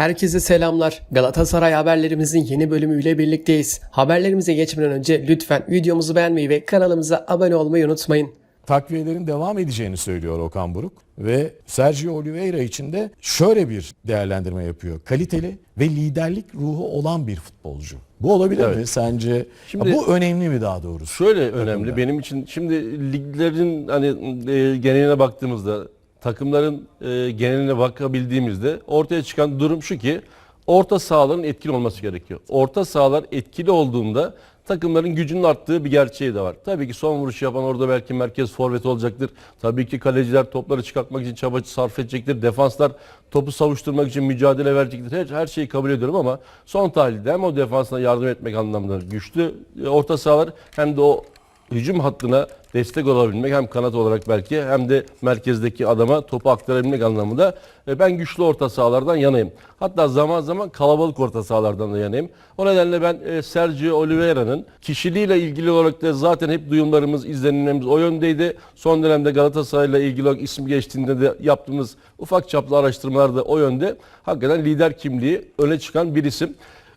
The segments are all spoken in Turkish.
Herkese selamlar. Galatasaray haberlerimizin yeni bölümüyle birlikteyiz. Haberlerimize geçmeden önce lütfen videomuzu beğenmeyi ve kanalımıza abone olmayı unutmayın. takviyelerin devam edeceğini söylüyor Okan Buruk ve Sergio Oliveira için de şöyle bir değerlendirme yapıyor. Kaliteli ve liderlik ruhu olan bir futbolcu. Bu olabilir Evet. mi sence? Şimdi- Ya bu önemli mi daha doğrusu? Şöyle önemli benim için şimdi liglerin hani e, geneline baktığımızda takımların e, geneline bakabildiğimizde ortaya çıkan durum şu ki orta sahaların etkili olması gerekiyor. Orta sahalar etkili olduğunda takımların gücünün arttığı bir gerçeği de var. Tabii ki son vuruş yapan orada belki merkez forvet olacaktır. Tabii ki kaleciler topları çıkartmak için çaba sarf edecektir. Defanslar topu savuşturmak için mücadele verecektir. Her, her şeyi kabul ediyorum ama son tahlilde hem o defansına yardım etmek anlamında güçlü e, orta sahalar hem de o hücum hattına destek olabilmek hem kanat olarak belki hem de merkezdeki adama topu aktarabilmek anlamında e, ben güçlü orta sahalardan yanayım. Hatta zaman zaman kalabalık orta sahalardan da yanayım. O nedenle ben e, Sergio Oliveira'nın kişiliğiyle ilgili olarak da zaten hep duyumlarımız, izlenimlerimiz o yöndeydi. Son dönemde Galatasaray'la ilgili olarak isim geçtiğinde de yaptığımız ufak çaplı araştırmalar da o yönde. Hakikaten lider kimliği öne çıkan bir isim.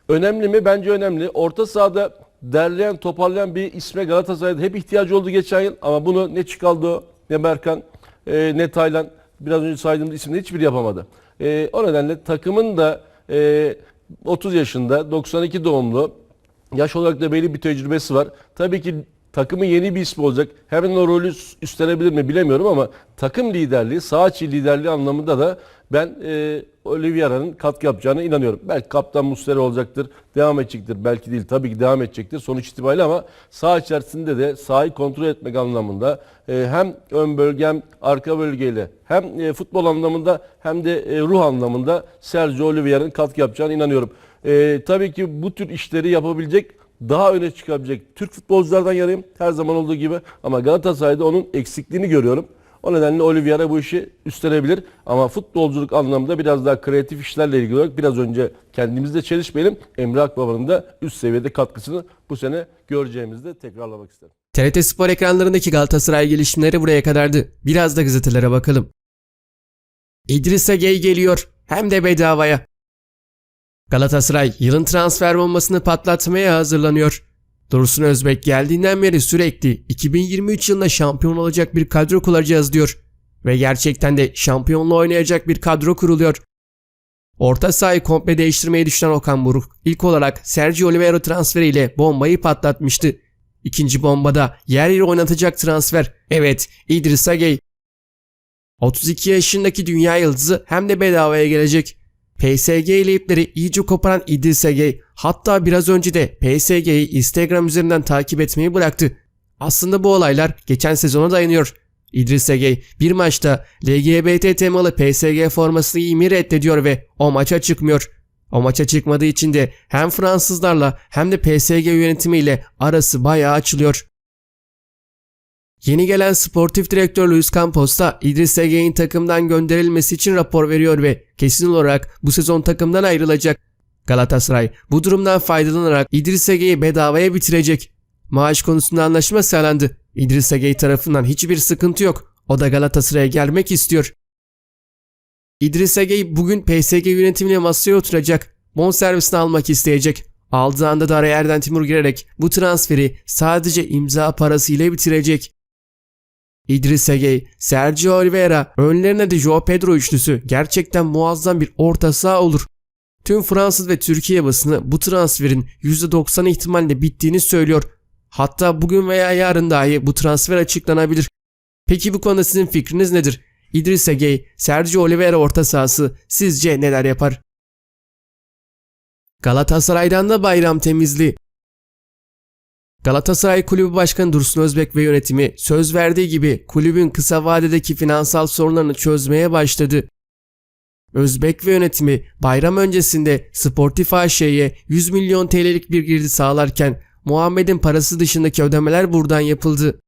Önemli mi? Bence önemli. Orta sahada derleyen, toparlayan bir isme Galatasaray'da hep ihtiyacı oldu geçen yıl. Ama bunu ne Çikaldo, ne Berkan, e, ne Taylan, biraz önce saydığım isimde hiçbiri yapamadı. E, o nedenle takımın da e, 30 yaşında, 92 doğumlu, yaş olarak da belli bir tecrübesi var. Tabii ki takımın yeni bir ismi olacak. Hemen o rolü üstlenebilir mi bilemiyorum ama takım liderliği, saha içi liderliği anlamında da ben e, Oliveira'nın katkı yapacağına inanıyorum. Belki kaptan Muslera olacaktır, devam edecektir. Belki değil, tabii ki devam edecektir sonuç itibariyle ama saha içerisinde de sahayı kontrol etmek anlamında e, hem ön bölge hem arka bölgeyle hem e, futbol anlamında hem de e, ruh anlamında Sergio Oliveira'nın katkı yapacağına inanıyorum. E, tabii ki bu tür işleri yapabilecek daha öne çıkabilecek Türk futbolculardan yanayım her zaman olduğu gibi ama Galatasaray'da onun eksikliğini görüyorum. O nedenle Oliveira bu işi üstlenebilir ama futbolculuk anlamında biraz daha kreatif işlerle ilgili olarak biraz önce kendimizde çelişmeyelim. Emre Akbaba'nın da üst seviyede katkısını bu sene göreceğimizi de tekrarlamak isterim. TRT Spor ekranlarındaki Galatasaray gelişimleri buraya kadardı. Biraz da gazetelere bakalım. İdrisa Gey geliyor hem de bedavaya. Galatasaray yılın transfer bombasını patlatmaya hazırlanıyor. Dursun Özbek geldiğinden beri sürekli 2023 yılında şampiyon olacak bir kadro kuracağız diyor. Ve gerçekten de şampiyonluğu oynayacak bir kadro kuruluyor. Orta sahayı komple değiştirmeyi düşünen Okan Buruk ilk olarak Sergio Oliveira transferiyle bombayı patlatmıştı. İkinci bombada yer yer oynatacak transfer. Evet İdris Agey. 32 yaşındaki dünya yıldızı hem de bedavaya gelecek. PSG ile ipleri iyice koparan İdris Agey hatta biraz önce de PSG'yi Instagram üzerinden takip etmeyi bıraktı. Aslında bu olaylar geçen sezona dayanıyor. İdris Agey bir maçta LGBT temalı PSG formasını giymeyi reddediyor ve o maça çıkmıyor. O maça çıkmadığı için de hem Fransızlarla hem de PSG yönetimiyle arası bayağı açılıyor. Yeni gelen sportif direktör Luis Campos da İdris Ege'nin takımdan gönderilmesi için rapor veriyor ve kesin olarak bu sezon takımdan ayrılacak. Galatasaray bu durumdan faydalanarak İdris Ege'yi bedavaya bitirecek. Maaş konusunda anlaşma sağlandı. İdris Ege tarafından hiçbir sıkıntı yok. O da Galatasaray'a gelmek istiyor. İdris Ege bugün PSG yönetimine masaya oturacak. Bonservisini almak isteyecek. Aldığı anda da araya Erden Timur girerek bu transferi sadece imza parası ile bitirecek. İdris Ege, Sergio Oliveira, önlerine de Joao Pedro üçlüsü gerçekten muazzam bir orta saha olur. Tüm Fransız ve Türkiye basını bu transferin %90 ihtimalle bittiğini söylüyor. Hatta bugün veya yarın dahi bu transfer açıklanabilir. Peki bu konuda sizin fikriniz nedir? İdris Ege, Sergio Oliveira orta sahası sizce neler yapar? Galatasaray'dan da bayram temizliği. Galatasaray Kulübü Başkanı Dursun Özbek ve yönetimi söz verdiği gibi kulübün kısa vadedeki finansal sorunlarını çözmeye başladı. Özbek ve yönetimi bayram öncesinde Sportif AŞ'ye 100 milyon TL'lik bir girdi sağlarken Muhammed'in parası dışındaki ödemeler buradan yapıldı.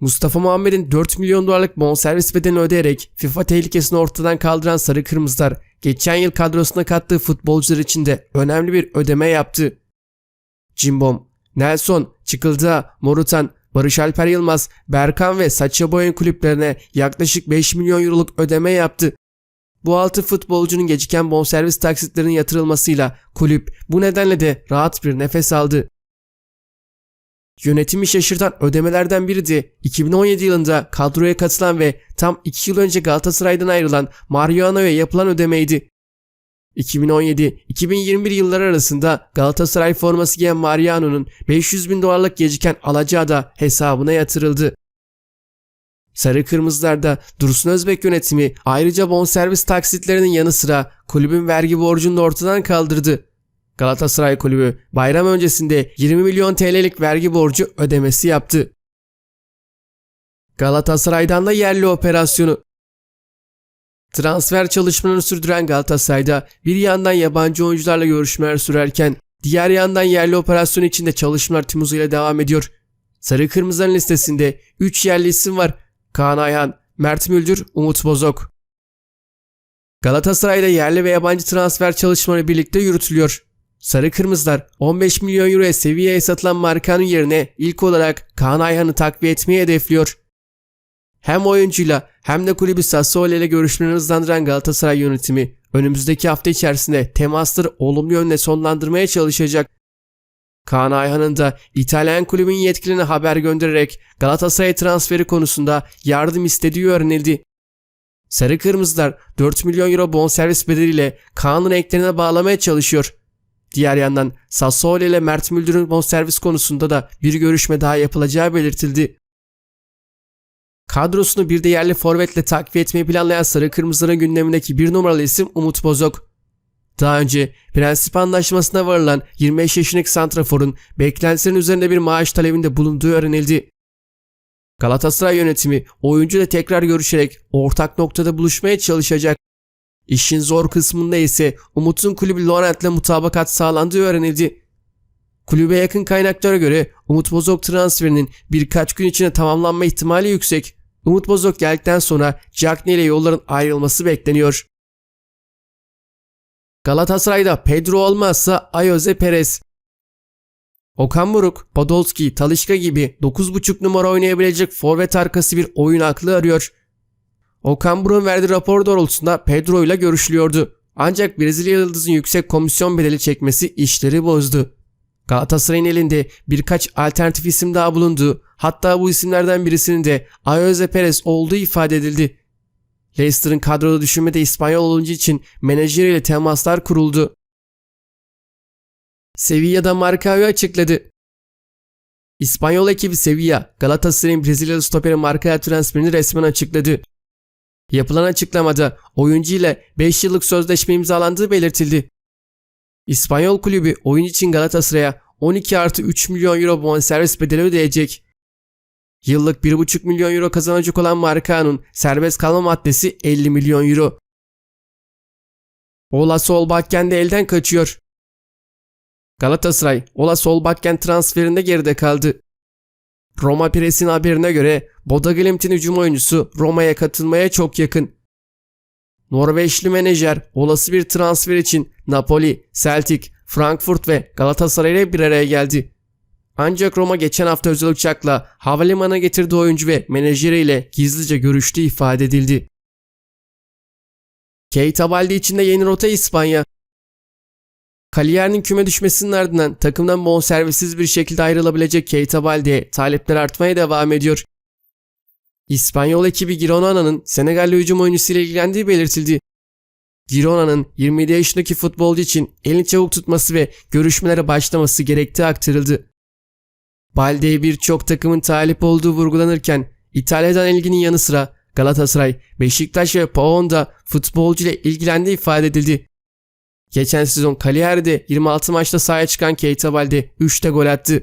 Mustafa Muhammed'in 4 milyon dolarlık bonservis bedelini ödeyerek FIFA tehlikesini ortadan kaldıran Sarı Kırmızılar geçen yıl kadrosuna kattığı futbolcular için de önemli bir ödeme yaptı. Cimbom, Nelson, Çıkıldı, Morutan, Barış Alper Yılmaz, Berkan ve Saça Boyun kulüplerine yaklaşık 5 milyon euroluk ödeme yaptı. Bu altı futbolcunun geciken bonservis taksitlerinin yatırılmasıyla kulüp bu nedenle de rahat bir nefes aldı. Yönetimi şaşırtan ödemelerden biri de 2017 yılında kadroya katılan ve tam 2 yıl önce Galatasaray'dan ayrılan Mariano'ya yapılan ödemeydi. 2017-2021 yılları arasında Galatasaray forması giyen Mariano'nun 500 bin dolarlık geciken alacağı da hesabına yatırıldı. Sarı Kırmızılar'da Dursun Özbek yönetimi ayrıca bonservis taksitlerinin yanı sıra kulübün vergi borcunu da ortadan kaldırdı. Galatasaray Kulübü bayram öncesinde 20 milyon TL'lik vergi borcu ödemesi yaptı. Galatasaray'dan da yerli operasyonu. Transfer çalışmalarını sürdüren Galatasaray'da bir yandan yabancı oyuncularla görüşmeler sürerken diğer yandan yerli operasyon içinde çalışmalar tüm hızıyla devam ediyor. Sarı Kırmızıların listesinde 3 yerli isim var. Kaan Ayhan, Mert Müldür, Umut Bozok. Galatasaray'da yerli ve yabancı transfer çalışmaları birlikte yürütülüyor. Sarı Kırmızılar 15 milyon euroya seviyeye satılan Markan'ın yerine ilk olarak Kaan Ayhan'ı takviye etmeyi hedefliyor. Hem oyuncuyla hem de kulübü Sassuolo ile görüşmelerini hızlandıran Galatasaray yönetimi önümüzdeki hafta içerisinde temasları olumlu yönde sonlandırmaya çalışacak. Kaan Ayhan'ın da İtalyan kulübün yetkililerine haber göndererek Galatasaray transferi konusunda yardım istediği öğrenildi. Sarı Kırmızılar 4 milyon euro bonservis bedeliyle Kaan'ın eklerine bağlamaya çalışıyor. Diğer yandan Sassuolo ile Mert Müldür'ün bonservis konusunda da bir görüşme daha yapılacağı belirtildi. Kadrosunu bir de yerli forvetle takviye etmeyi planlayan Sarı Kırmızıların gündemindeki bir numaralı isim Umut Bozok. Daha önce prensip anlaşmasına varılan 25 yaşındaki Santrafor'un beklentilerin üzerinde bir maaş talebinde bulunduğu öğrenildi. Galatasaray yönetimi oyuncuyla tekrar görüşerek ortak noktada buluşmaya çalışacak. İşin zor kısmında ise Umut'un kulübü Laurent'le mutabakat sağlandığı öğrenildi. Kulübe yakın kaynaklara göre Umut Bozok transferinin birkaç gün içinde tamamlanma ihtimali yüksek. Umut Bozok geldikten sonra Cagney ile yolların ayrılması bekleniyor. Galatasaray'da Pedro olmazsa Ayoze Perez. Okan Buruk, Podolski, Talişka gibi 9.5 numara oynayabilecek forvet arkası bir oyun aklı arıyor. Okan Buruk'un verdiği rapor doğrultusunda Pedro ile görüşülüyordu. Ancak Brezilya yıldızın yüksek komisyon bedeli çekmesi işleri bozdu. Galatasaray'ın elinde birkaç alternatif isim daha bulundu. Hatta bu isimlerden birisinin de Ayoze Perez olduğu ifade edildi. Leicester'ın kadroda düşünmede İspanyol olunca için menajeriyle temaslar kuruldu. Sevilla'da Marcao'yu açıkladı. İspanyol ekibi Sevilla, Galatasaray'ın Brezilyalı stoperi Marcao transferini resmen açıkladı. Yapılan açıklamada oyuncu ile 5 yıllık sözleşme imzalandığı belirtildi. İspanyol kulübü oyun için Galatasaray'a 12 artı 3 milyon euro bonservis bedeli ödeyecek. Yıllık 1,5 milyon euro kazanacak olan Marcao'nun serbest kalma maddesi 50 milyon euro. Ola Solbakken de elden kaçıyor. Galatasaray Ola Solbakken transferinde geride kaldı. Roma Pres'in haberine göre Boda Glimt'in hücum oyuncusu Roma'ya katılmaya çok yakın. Norveçli menajer olası bir transfer için Napoli, Celtic, Frankfurt ve Galatasaray ile bir araya geldi. Ancak Roma geçen hafta özel uçakla havalimanına getirdiği oyuncu ve menajeriyle gizlice görüştüğü ifade edildi. Keita Baldi için de yeni rota İspanya. Cagliari'nin küme düşmesinin ardından takımdan bonservissiz bir şekilde ayrılabilecek Keita Baldi'ye talepler artmaya devam ediyor. İspanyol ekibi Girona'nın Senegalli hücum oyuncusuyla ilgilendiği belirtildi. Girona'nın 27 yaşındaki futbolcu için elini çabuk tutması ve görüşmelere başlaması gerektiği aktarıldı. Balde'ye birçok takımın talip olduğu vurgulanırken İtalya'dan ilginin yanı sıra Galatasaray, Beşiktaş ve Paon da futbolcu ile ilgilendiği ifade edildi. Geçen sezon Cagliari'de 26 maçta sahaya çıkan Keita Balde 3'te gol attı.